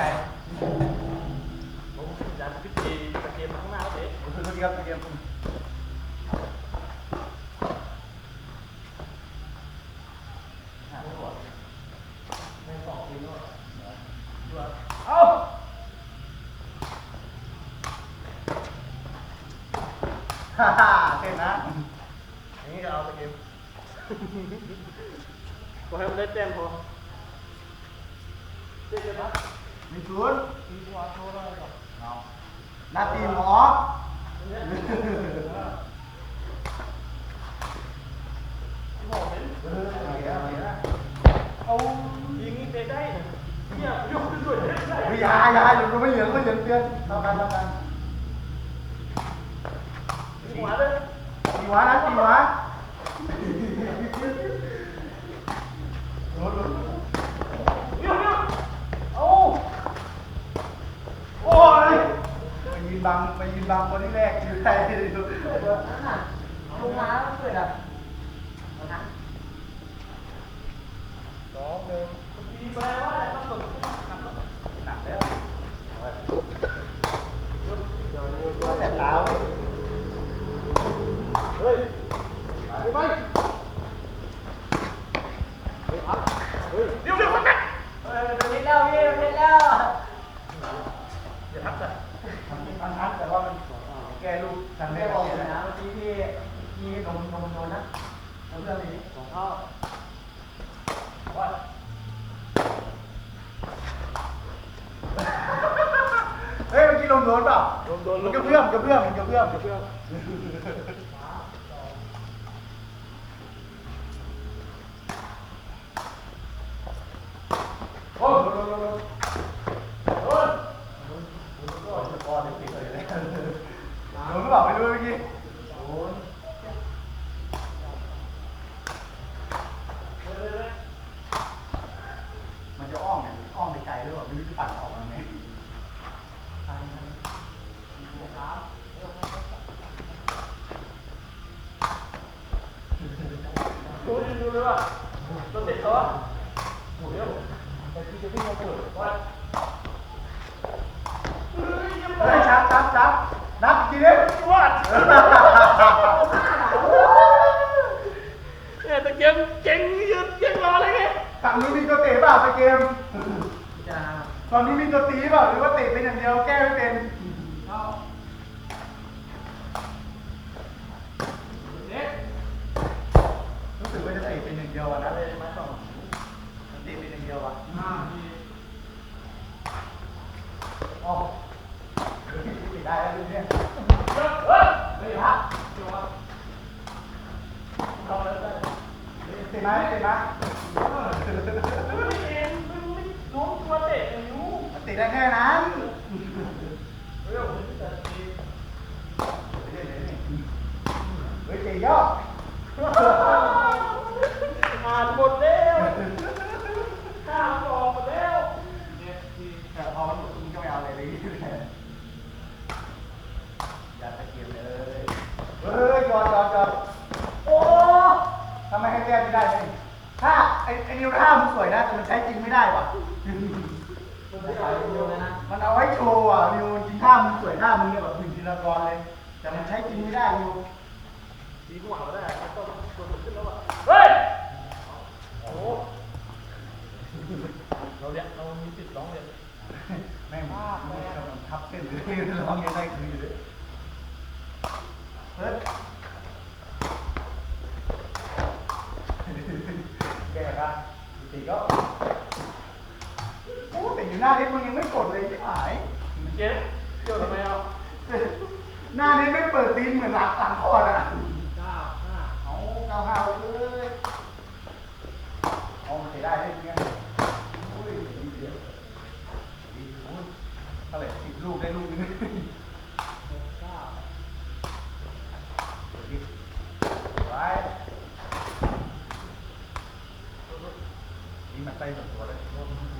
ใจผมอยากพิธีตะเกียบข้างหน้าเด็กสวัสดีครับเกมเอาฮ่าฮ่าเต้นะอย่างนี้ก็เอาไปเกมก็ให้มันได้แต้มพอเจ๊จะพักมีศูนย์ตีหัวโชว์ได้ก่อนเอานาตีหมอหมอเห็นเออเอาอีกแล้วเอาอีกแล้วเอายิงนี่เตะ ได้เนี่ยยกขึ้นด้วยเตะได้เฮ้ยอยาอยาอยู่ไม่เหลืองไม่เหลืองเตือนเท่ากันเท่ากัน ตีหัวเลย ตีหัวนะตีหัวโดนโดน เดี๋ยวเดี๋ยว โอ้โอ้ยไปยื นบังไปยืนบังคนที่แรกอยู่ใจอยู่ลงมาแล้วเกิดอะสองหนึ่งตีไปลว่าอะไรต้องกดหนักแล้วเดี๋ยวเดี๋ยวตัวแสบตาเว้ยเฮ้ยไปไปเฮ้ยเฮ้ยเดี๋ยวเดี๋ยวเออโดนเล่นแล้วพี่โดนเล่นแล้ว แก้ลูกทางไม่ได้บอกเเลยนะเมื่อกี้พี่พี่นมนมโดนนะแล้วเพื่อนนี้สองเท่าว่าเฮ้ยเมื่อกี้ลมโดนเปล่าโดนโดนมันกระเพื่อมกระเพื่อมกระเพื่อมกระเพื่อม โอ้โดนโดนโดนโดนโดนโดนโดนติดเลยโดนหรือเปล่าไม่รู้เมื่อกี้ โดน มันจะอ้อมไงอ้อมไปไกลหรือเปล่าไม่รู้จะปั่นออกมาไหม ดูดิดูเลยว่าโดนเตะเขาอะโอ้เดี๋ยวแต่ที่จะวิ่งมาเปิดว่าเฮ้ยยัง เฮ้ย ชับชับชับนับอีกทีนึงวัดเนี่ยตะเกียบเก่งยืนเก่งรอเลยไงฝั่งนู้นมีตัวเตะเปล่าไปเกมพิจารณาฝั่งนู้นมีตัวตีเปล่าหรือว่าเตะเป็นอย่างเดียวแก้ไม่เป็น ตะได้แค่นั้น เรื่องมันจะตี เฮ้ยเตะย่อ อ่านหมดแล้วข้ามออกหมดแล้วเนี่ยที แต่พอมันหมดมึงก็ไม่เอาอะไรเลยอย่าตะเกียบเลยเฮ้ยจอดจอดจอด โอ้ ทำไมให้แก้ไม่ได้เลยถ้าไอ้ไอ้นิ้ วท่ามันสวยนะแต่มันใช้จริงไม่ได้ว่ะ มันไม่ได้โดนเลยนะมันเอาไว้โชว์อะนิวจริงท่ามึงสวยท่ามึงเนี่ยแบบหนึ่งจินตนากรเลย แต่มันใช้จริงไม่ได้นิวตีหัวก็ได้ต้องตัวมันขึ้นแล้วอะเฮ้ยโอ้เราเนี่ยเรามีสิทธิ์ร้องเรียนแม่งแม่งกำลังทับเส้นเลยร้องยังไงคืออยู่เลยเฮ้ยแกกันตีก็โอ้แต่อยู่หน้าเน็ตมึงยังไม่กดเลยที่หายเจ๊เกี่ยวทำไมเอาหน้าเน็ตไม่เปิดตีนเหมือนหลังหลังคอร์ดอะเก้าห้าเอาเก้าห้าเลยเอาเสียได้ได้ไงอุ้ยดีเดียวดีโอ้ยเท่าไหร่สิบลูกได้ลูกนึง เก้า ไว้ มันไปส่วนตัวเลย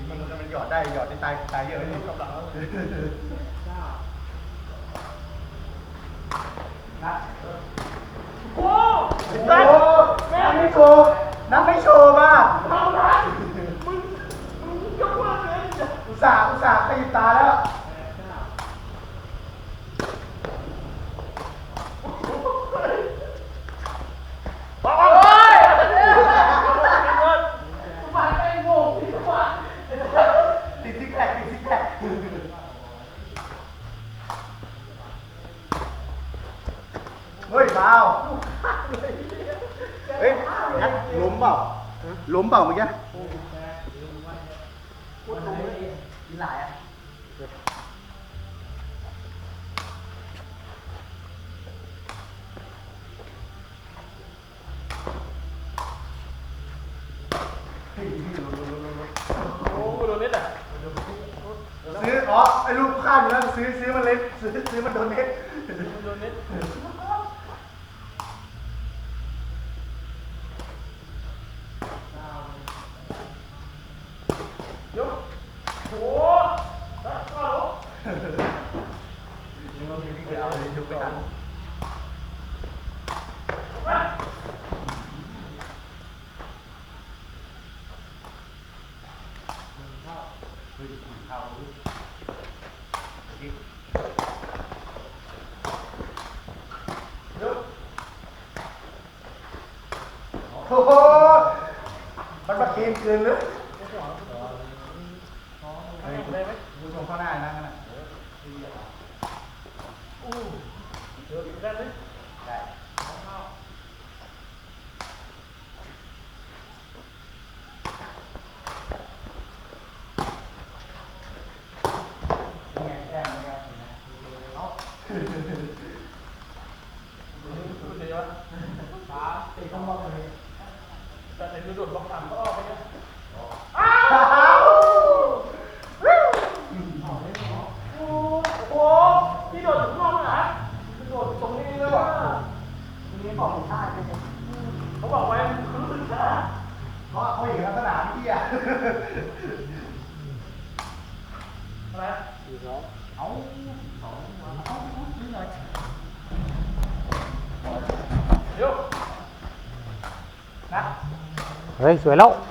มันมันหยอดได้หยอดได้ตายตายเยอะเลยกำลังแล้วเก้านะโอ้โหน้ำไม่โชว์น้ำไม่โชว์มากเท่านั้นมึงมึงยกว่าเกินอุตส่าห์อุตส่าห์ขยิบตาแล้ว โอ้ยมาไอ้โง่ที่ว่า ติดซิกแพคติดซิกแพคเฮ้ยเปล่า เฮ้ยนัดล้มเปล่าล้มเปล่าเมื่อกี้พูดตรงนี้กินหลายอะโอ้โดนนิดอะซื้ออ๋อไอ้ลูกข้ามอยู่แล้วซื้อซื้อมันเล็กซื้อซื้อมันโดนเน็ต โดนนิดยกโอ้แล้วก็ลง ไปเอาเลยยกไปทัน มา เฮ้ยเข้าดิ ยก โอ้โหมันมาเค็มเกินเลยเฮ้ยได้ไหมดูตรงข้างหน้านะขนาดอู้เดี๋ยวได้ไหมได้เนี่ยแต้มนะครับเอา รู้เดี๋ยววะ ติดต้องบอกเลย แต่ในดูดบล็อกต่ำก็ออกไปเนี่ย อ้าว โอ้โหพี่ โดดถึงนอกเหรอโดดตรงนี้เลยว่ะทีนี้บอกผิดพลาดเลยเขาบอกไว้รู้สึกช้าเพราะเขาอยู่ในสนามที่อะอะไรเอาเดี๋ยวนะเฮ้ยสวยแล้วเ